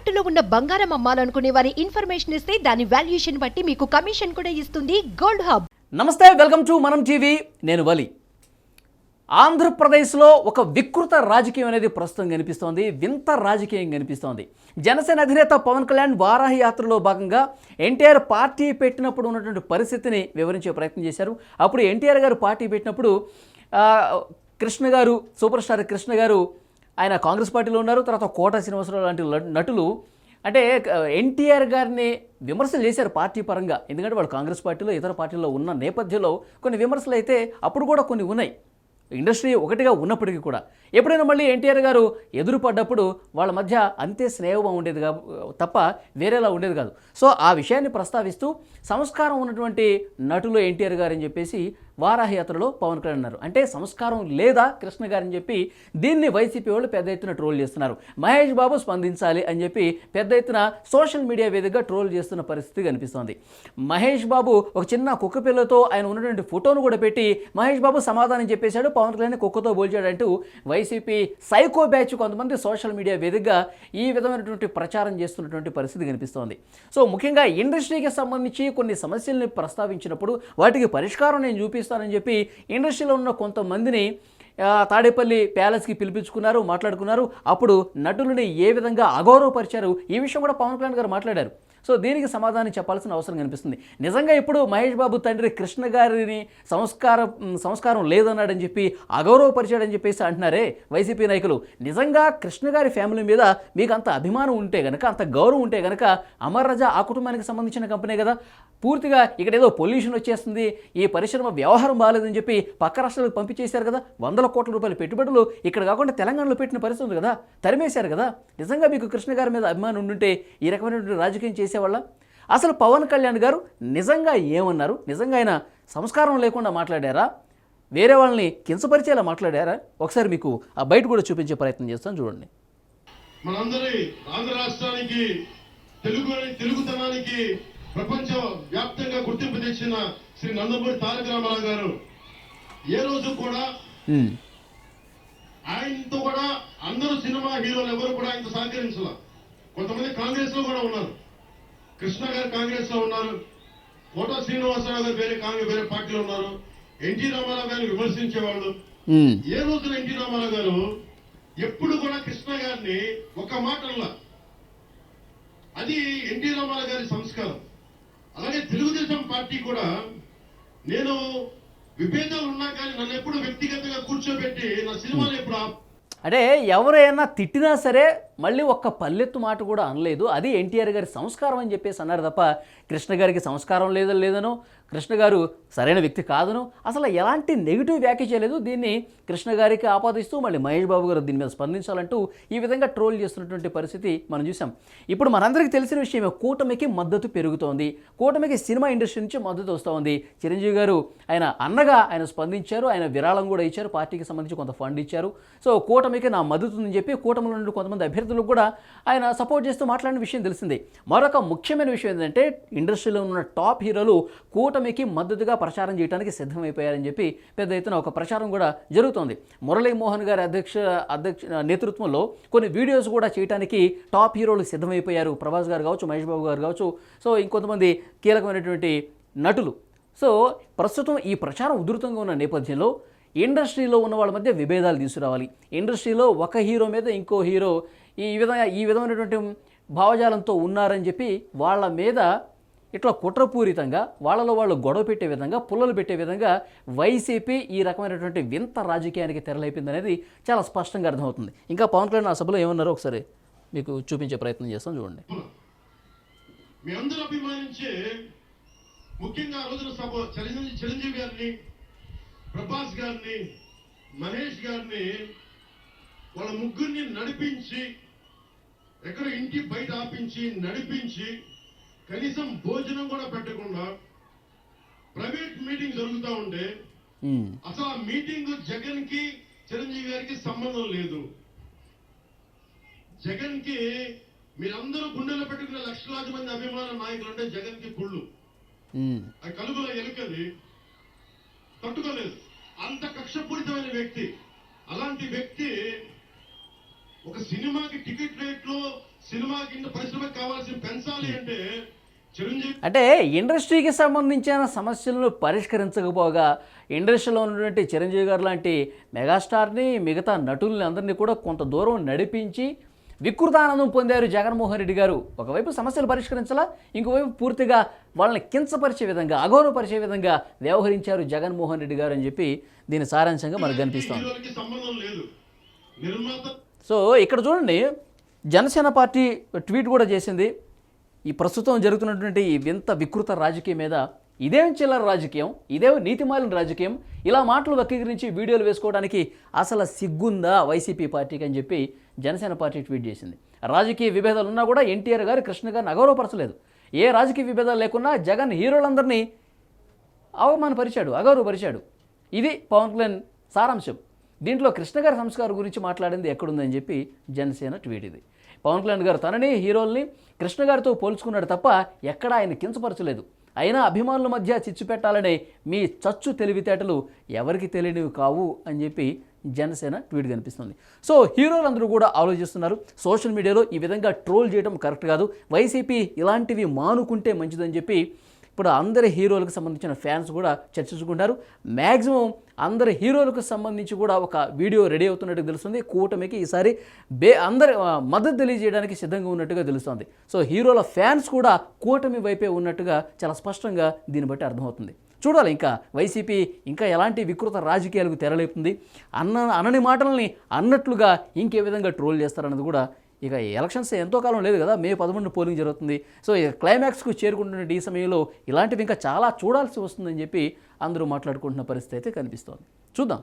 తాకట్టులో ఉన్న బంగారం అమ్మాలనుకునే వారి ఇన్ఫర్మేషన్ ఇస్తే దాని వాల్యుయేషన్ బట్టి మీకు కమిషన్ కూడా ఇస్తుంది గోల్డ్ హబ్. నమస్తే వెల్కమ్ టు మనం టీవీ. నేను వలి. ఆంధ్రప్రదేశ్లో ఒక వికృత రాజకీయం అనేది ప్రస్తుతం కనిపిస్తోంది. వింత రాజకీయం కనిపిస్తోంది. జనసేన అధినేత పవన్ కళ్యాణ్ వారాహి యాత్రలో భాగంగా ఎన్టీఆర్ పార్టీ పెట్టినప్పుడు ఉన్నటువంటి పరిస్థితిని వివరించే ప్రయత్నం చేశారు. అప్పుడు ఎన్టీఆర్ గారు పార్టీ పెట్టినప్పుడు కృష్ణ గారు సూపర్ స్టార్ కృష్ణ గారు ఆయన కాంగ్రెస్ పార్టీలో ఉన్నారు తర్వాత కోట శ్రీనివాసరావు లాంటి నటులు. అంటే ఎన్టీఆర్ గారిని విమర్శలు చేశారు పార్టీ పరంగా. ఎందుకంటే వాళ్ళు కాంగ్రెస్ పార్టీలో ఇతర పార్టీల్లో ఉన్న నేపథ్యంలో కొన్ని విమర్శలు అయితే అప్పుడు కూడా కొన్ని ఉన్నాయి. ఇండస్ట్రీ ఒకటిగా ఉన్నప్పటికీ కూడా. ఎప్పుడైనా మళ్ళీ ఎన్టీఆర్ గారు ఎదురుపడ్డప్పుడు వాళ్ళ మధ్య అంతే స్నేహం ఉండేది కా తప్ప వేరేలా ఉండేది కాదు. సో ఆ విషయాన్ని ప్రస్తావిస్తూ సంస్కారం ఉన్నటువంటి నటులు ఎన్టీఆర్ గారు అని చెప్పేసి వారాహి యాత్రలో పవన్ కళ్యాణ్ అన్నారు. అంటే సంస్కారం లేదా కృష్ణ గారని చెప్పి దీన్ని వైసీపీ వాళ్ళు పెద్ద ఎత్తున ట్రోల్ చేస్తున్నారు. మహేష్ బాబు స్పందించాలి అని చెప్పి పెద్ద ఎత్తున సోషల్ మీడియా వేదికగా ట్రోల్ చేస్తున్న పరిస్థితి కనిపిస్తోంది. మహేష్ బాబు ఒక చిన్న కుక్క పిల్లతో ఆయన ఉన్నటువంటి ఫోటోను కూడా పెట్టి మహేష్ బాబు సమాధానం చెప్పేశాడు పవన్ కళ్యాణ్ కుక్కతో పోల్చాడంటూ వైసీపీ సైకో బ్యాచ్ కొంతమంది సోషల్ మీడియా వేదికగా ఈ విధమైనటువంటి ప్రచారం చేస్తున్నటువంటి పరిస్థితి కనిపిస్తోంది. సో ముఖ్యంగా ఇండస్ట్రీకి సంబంధించి కొన్ని సమస్యల్ని ప్రస్తావించినప్పుడు వాటికి పరిష్కారం నేను చూపిస్తానని చెప్పి ఇండస్ట్రీలో ఉన్న కొంతమందిని తాడేపల్లి ప్యాలెస్కి పిలిపించుకున్నారు మాట్లాడుకున్నారు. అప్పుడు నటులని ఏ విధంగా అగౌరవపరిచారు? ఈ విషయం కూడా పవన్ కళ్యాణ్ గారు మాట్లాడారు. సో దీనికి సమాధానం చెప్పాల్సిన అవసరం కనిపిస్తుంది. నిజంగా ఇప్పుడు మహేష్ బాబు తండ్రి కృష్ణ గారిని సంస్కారం సంస్కారం లేదన్నాడని చెప్పి అగౌరవపరిచాడని చెప్పేసి అంటున్నారే వైసీపీ నాయకులు. నిజంగా కృష్ణ గారి ఫ్యామిలీ మీద మీకు అంత అభిమానం ఉంటే గనక అంత గౌరవం ఉంటే గనక అమర్ రజా ఆ కుటుంబానికి సంబంధించిన కంపెనీ కదా. పూర్తిగా ఇక్కడ ఏదో పొల్యూషన్ వచ్చేస్తుంది ఈ పరిశ్రమ వ్యవహారం బాగాలేదని చెప్పి పక్క రాష్ట్రాలకు పంపించేశారు కదా. వందల కోట్ల రూపాయల పెట్టుబడులు ఇక్కడ కాకుండా తెలంగాణలో పెట్టిన పరిస్థితి ఉంది కదా. తరిమేశారు కదా. నిజంగా మీకు కృష్ణ గారి మీద అభిమానం ఉంటుంటే ఈ రకమైనటువంటి రాజకీయం చేసేవాళ్ళ. అసలు పవన్ కళ్యాణ్ గారు నిజంగా ఏమన్నారు? నిజంగా ఆయన సంస్కారం లేకుండా మాట్లాడారా? వేరే వాళ్ళని కించపరిచేలా మాట్లాడారా? ఒకసారి మీకు ఆ బయట కూడా చూపించే ప్రయత్నం చేస్తాను చూడండి. మనందరి ఆంధ్ర రాష్ట్రానికి తెలుగు తెలుగుతనానికి ప్రపంచ వ్యాప్తంగా గుర్తింపు తెచ్చిన శ్రీ నందమూరి తారక రామారావు గారు ఏ రోజు కూడా ఆయనతో కూడా అందరూ సినిమా హీరోలు ఎవరు కూడా ఆయనతో సహకరించాల. కొంతమంది కాంగ్రెస్లో కూడా ఉన్నారు. కృష్ణ గారు కాంగ్రెస్లో ఉన్నారు కోట శ్రీనివాసరావు గారు వేరే కాంగ్రెస్ వేరే పార్టీలో ఉన్నారు ఎన్టీ రామారావు గారిని విమర్శించేవాళ్ళు. ఏ రోజున ఎన్టీ రామారావు గారు ఎప్పుడు కూడా కృష్ణ గారిని ఒక మాట అనలా. అది ఎన్టీ రామారావు గారి సంస్కారం. అలాగే తెలుగుదేశం పార్టీ కూడా నేను విభేదాలు ఉన్నా కానీ నన్ను ఎప్పుడు వ్యక్తిగతంగా కూర్చోబెట్టి నా సినిమాలు ఎప్పుడు అంటే ఎవరైనా తిట్టినా సరే మళ్ళీ ఒక్క పల్లెత్తు మాట కూడా అనలేదు. అది ఎన్టీఆర్ గారి సంస్కారం అని చెప్పేసి అన్నారు తప్ప కృష్ణ గారికి సంస్కారం లేదో లేదనో కృష్ణ గారు సరైన వ్యక్తి కాదనో అసలు ఎలాంటి నెగిటివ్ వ్యాఖ్య చేయలేదు. దీన్ని కృష్ణ గారికి ఆపాదిస్తూ మళ్ళీ మహేష్ బాబు గారు దీని మీద స్పందించాలంటూ ఈ విధంగా ట్రోల్ చేస్తున్నటువంటి పరిస్థితి మనం చూసాం ఇప్పుడు మనందరికీ తెలిసిన విషయమే కూటమికి మద్దతు పెరుగుతోంది. కూటమికి సినిమా ఇండస్ట్రీ నుంచి మద్దతు వస్తూ ఉంది చిరంజీవి గారు ఆయన అన్నగా ఆయన స్పందించారు. ఆయన విరాళం కూడా ఇచ్చారు. పార్టీకి సంబంధించి కొంత ఫండ్ ఇచ్చారు. సో కూటమికి నా మద్దతు ఉందని చెప్పి కూటమిలో నుండి కొంతమంది అభ్యర్థులకు కూడా ఆయన సపోర్ట్ చేస్తూ మాట్లాడిన విషయం తెలిసిందే. మరొక ముఖ్యమైన విషయం ఏంటంటే ఇండస్ట్రీలో ఉన్న టాప్ హీరోలు కూటమికి మద్దతుగా ప్రచారం చేయడానికి సిద్ధమైపోయారని చెప్పి పెద్ద ఎత్తున ఒక ప్రచారం కూడా జరుగుతోంది. మురళీమోహన్ గారి అధ్యక్ష అధ్యక్ష నేతృత్వంలో కొన్ని వీడియోస్ కూడా చేయడానికి టాప్ హీరోలు సిద్ధమైపోయారు. ప్రభాస్ గారు కావచ్చు మహేష్ బాబు గారు కావచ్చు సో ఇంకొంతమంది కీలకమైనటువంటి నటులు. సో ప్రస్తుతం ఈ ప్రచారం ఉధృతంగా ఉన్న నేపథ్యంలో ఇండస్ట్రీలో ఉన్న వాళ్ళ మధ్య విభేదాలు తీసుకురావాలి. ఇండస్ట్రీలో ఒక హీరో మీద ఇంకో హీరో ఈ విధంగా ఈ విధమైనటువంటి భావజాలంతో ఉన్నారని చెప్పి వాళ్ళ మీద ఇట్లా కుట్రపూరితంగా వాళ్ళలో వాళ్ళు గొడవ పెట్టే విధంగా పుల్లలు పెట్టే విధంగా వైసీపీ ఈ రకమైనటువంటి వింత రాజకీయానికి తెరలేపింది అనేది చాలా స్పష్టంగా అర్థమవుతుంది. ఇంకా పవన్ కళ్యాణ్ ఆ సభలో ఏమన్నారో ఒకసారి మీకు చూపించే ప్రయత్నం చేస్తాం చూడండి. మీ అందరూ అభిమానించే ముఖ్యంగా ఆ రోజున సభ చిరంజీవి చిరంజీవి గారిని ప్రభాస్ గారిని మహేష్ గారిని వాళ్ళ ముగ్గురిని నడిపించి ఎక్కడ ఇంటి బయట ఆపించి నడిపించి కనీసం భోజనం కూడా పెట్టకుండా ప్రైవేట్ మీటింగ్ జరుగుతూ ఉంటే అసలు ఆ మీటింగ్ జగన్కి చిరంజీవి గారికి సంబంధం లేదు. జగన్కి మీరందరూ గుండెలో పెట్టుకునే లక్షలాది మంది అభిమాన నాయకులు అంటే జగన్కి ఉమ్, ఆ కలుగుల ఎలుకది తట్టుకోలేదు. అంత కక్షపూరితమైన వ్యక్తి అలాంటి వ్యక్తి ఒక సినిమాకి టికెట్ రేట్లు సినిమాకి ఇంత పరిశ్రమకు కావాల్సిన పెంచాలి అంటే చిరంజీవి అంటే ఇండస్ట్రీకి సంబంధించిన సమస్యలను పరిష్కరించకపోగా ఇండస్ట్రీలో ఉన్నటువంటి చిరంజీవి గారు లాంటి మెగాస్టార్ని మిగతా నటుల్ని అందరినీ కూడా కొంత దూరం నడిపించి వికృతానందం పొందారు జగన్మోహన్ రెడ్డి గారు. ఒకవైపు సమస్యలు పరిష్కరించాలా ఇంకోవైపు పూర్తిగా వాళ్ళని కించపరిచే విధంగా అగౌరవపరిచే విధంగా వ్యవహరించారు జగన్మోహన్ రెడ్డి గారు అని చెప్పి దీని సారాంశంగా మనకు కనిపిస్తోంది. సో ఇక్కడ చూడండి జనసేన పార్టీ ట్వీట్ కూడా చేసింది. ఈ ప్రస్తుతం జరుగుతున్నటువంటి ఈ వింత వికృత రాజకీయం మీద ఇదేం చిల్లర రాజకీయం ఇదేం నీతిమాలిన రాజకీయం ఇలా మాటలు వక్రీకరించి వీడియోలు వేసుకోవడానికి అసలు సిగ్గుందా వైసీపీ పార్టీకి అని చెప్పి జనసేన పార్టీ ట్వీట్ చేసింది. రాజకీయ విభేదాలు ఉన్నా కూడా ఎన్టీఆర్ గారు కృష్ణ గారిని అగౌరవపరచలేదు. ఏ రాజకీయ విభేదాలు లేకున్నా జగన్ హీరోలందరినీ అవమానపరిచాడు అగౌరవపరిచాడు. ఇది పవన్ కళ్యాణ్ సారాంశం. దీంట్లో కృష్ణగారి సంస్కారం గురించి మాట్లాడింది ఎక్కడుందని చెప్పి జనసేన ట్వీట్ ఇది. పవన్ కళ్యాణ్ గారు తనని హీరోల్ని కృష్ణ గారితో పోల్చుకున్నాడు తప్ప ఎక్కడా ఆయన కించపరచలేదు. అయినా అభిమానుల మధ్య చిచ్చు పెట్టాలనే మీ చచ్చు తెలివితేటలు ఎవరికి తెలియనివి కావు అని చెప్పి జనసేన ట్వీట్ కనిపిస్తుంది. సో హీరోలందరూ కూడా ఆలోచిస్తున్నారు. సోషల్ మీడియాలో ఈ విధంగా ట్రోల్ చేయడం కరెక్ట్ కాదు. వైసీపీ ఇలాంటివి మానుకుంటే మంచిదని చెప్పి ఇప్పుడు అందరి హీరోలకు సంబంధించిన ఫ్యాన్స్ కూడా చర్చించుకుంటారు. మ్యాక్సిమం అందరి హీరోలకు సంబంధించి కూడా ఒక వీడియో రెడీ అవుతున్నట్టు తెలుస్తుంది. కూటమికి ఈసారి బే అందరి మద్దతు తెలియజేయడానికి సిద్ధంగా ఉన్నట్టుగా తెలుస్తుంది. సో హీరోల ఫ్యాన్స్ కూడా కూటమి వైపే ఉన్నట్టుగా చాలా స్పష్టంగా దీన్ని బట్టి అర్థమవుతుంది. చూడాలి ఇంకా వైసీపీ ఇంకా ఎలాంటి వికృత రాజకీయాలకు తెరలేపుతుంది. అన్న అనని మాటల్ని అన్నట్లుగా ఇంకే విధంగా ట్రోల్ చేస్తారన్నది కూడా ఇక ఎలక్షన్స్ ఎంతో కాలం లేదు కదా మే పదకొండు పోలింగ్ జరుగుతుంది. సో ఈ క్లైమాక్స్కు చేరుకుంటున్న ఈ సమయంలో ఇలాంటివి ఇంకా చాలా చూడాల్సి వస్తుందని చెప్పి అందరూ మాట్లాడుకుంటున్న పరిస్థితి అయితే కనిపిస్తోంది. చూద్దాం.